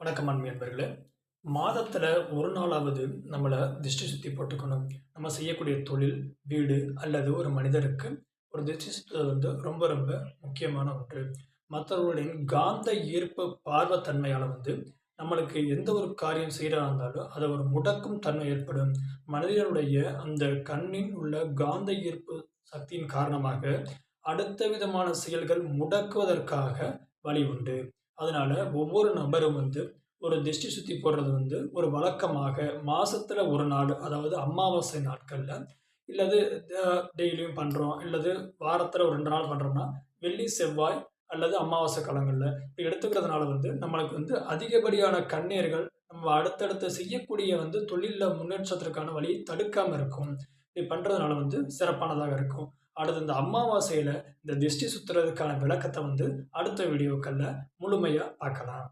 வணக்கம் அன்பு நண்பர்களே. மாதத்தில் ஒரு நாளாவது நம்மளை திஷ்டி சுற்றி போட்டுக்கணும். நம்ம செய்யக்கூடிய தொழில் வீடு அல்லது ஒரு மனிதருக்கு ஒரு திஷ்டி சுத்துவது வந்து ரொம்ப ரொம்ப முக்கியமான ஒன்று. மற்றவர்களின் காந்த ஈர்ப்பு பார்வத்தன்மையால் வந்து நம்மளுக்கு எந்த ஒரு காரியம் செய்கிறதா இருந்தாலும் அதை ஒரு முடக்கும் தன்மை ஏற்படும். மனிதனுடைய அந்த கண்ணின் உள்ள காந்த ஈர்ப்பு சக்தியின் காரணமாக அடுத்த விதமான செயல்கள் முடக்குவதற்காக வழி உண்டு. அதனால ஒவ்வொரு நபரும் வந்து ஒரு திருஷ்டி சுற்றி போடுறது வந்து ஒரு வழக்கமாக மாசத்துல ஒரு நாள் அதாவது அமாவாசை நாட்களில் இல்லது டெய்லியும் பண்ணுறோம் இல்லது வாரத்தில் ஒரு ரெண்டு நாள் பண்ணுறோம்னா வெள்ளி செவ்வாய் அல்லது அமாவாசை காலங்களில். இப்போ எடுத்துக்கிறதுனால வந்து நம்மளுக்கு வந்து அதிகப்படியான கண்ணீர்கள் நம்ம அடுத்தடுத்து செய்யக்கூடிய வந்து தொழிலில் முன்னேற்றத்திற்கான வழியை தடுக்காமல் இருக்கும். இப்படி பண்ணுறதுனால வந்து சிறப்பானதாக இருக்கும். அடுத்து இந்த அமாவாசையில் இந்த திஷ்டி சுற்றுறதுக்கான விளக்கத்தை வந்து அடுத்த வீடியோக்களில் முழுமையாக பார்க்கலாம்.